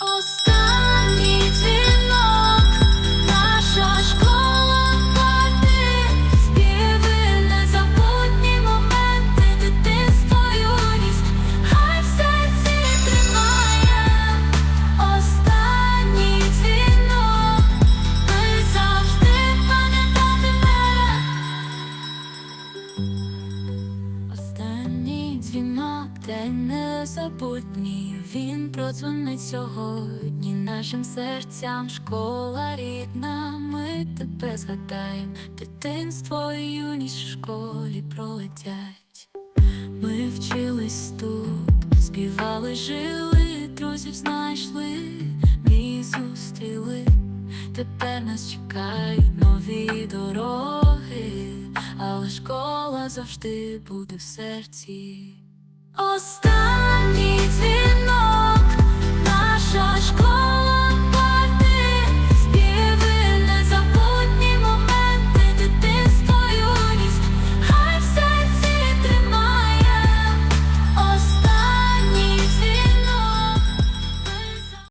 all stars. Дзвінок, день незабутній, він продзвонить сьогодні нашим серцям. Школа рідна, ми тебе згадаєм. Дитинство і юність в школі пролетять. Ми вчились тут, співали, жили, друзів знайшли, мій зустріли. Тепер нас чекають нові дороги, але школа завжди буде в серці. Останній дзвінок,